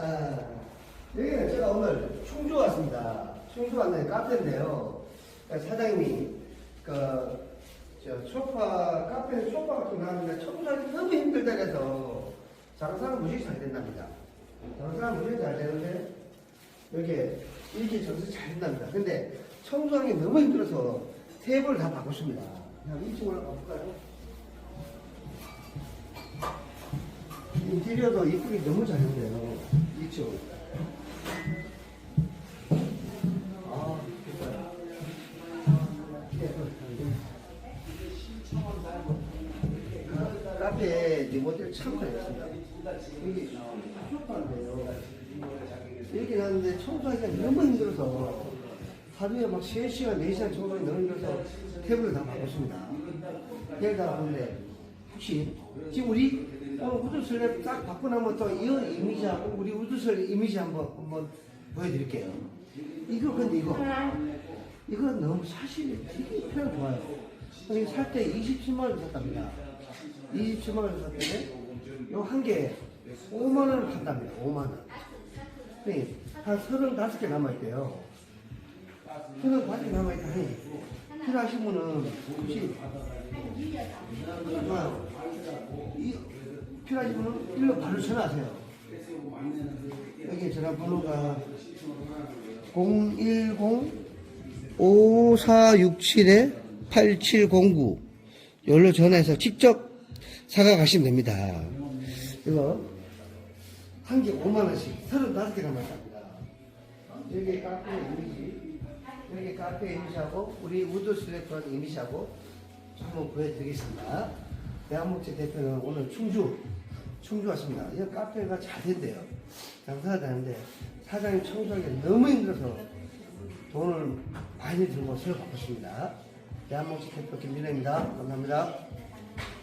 아, 여기는 제가 오늘 충주 왔습니다. 충주 왔는 카페인데요. 사장님이 그, 저 소파, 카페 소파 같은 거 하는데 청소하기 너무 힘들다 그래서 장사는 무지 잘 된답니다. 장사는 무지 잘 되는데 여기에 이렇게 정수 잘 된답니다. 근데 청소하기 너무 힘들어서 테이블을 다 바꿨습니다. 그냥 이쪽으로 가볼까요? 인테리어도 이쁘게 너무 잘 했네요. 이쪽. 아, 좋아요. 예, 카페 리모델 참 잘했습니다. 여기 소파인데요. 여기 나는데 청소하기가 너무 힘들어서 하루에 막 3시간, 4시간 청소하기 너무 힘들어서 테이블을 다 바꿨습니다. 테이블 다 바꿨는데 혹시 지금 우리 우드 슬랩 딱 받고 나면 또 이거 이미지하고 우리 슬랩 이미지 한번 한번 보여드릴게요. 이거 근데 이거 이거 너무 사실 되게 표현 좋아요. 이게 살때 27만 원 샀답니다. 27만 원 샀는데 요한 개에 5만 원을 판답니다. 5만 원. 네, 한 35개 남아있대요. 35개 남아있다니 필요하신 분은 혹시 아, 이, 필요하신 분은 일로 바로 전화하세요. 여기 전화번호가 010-5467-8709 여기로 전화해서 직접 사가 가시면 됩니다. 이거 한 개 5만원씩 35개 남았답니다. 여기 카페 이미지, 여기 카페 이미지하고 우리 우드 슬래퍼 이미지하고 한번 보여드리겠습니다. 대한목재 대표는 오늘 충주, 충주 왔습니다. 이 카페가 잘 된대요. 장사가 되는데 사장님 청소하기 너무 힘들어서 돈을 많이 들고 새로 바꿨습니다. 대한목재 대표 김민혜입니다. 감사합니다.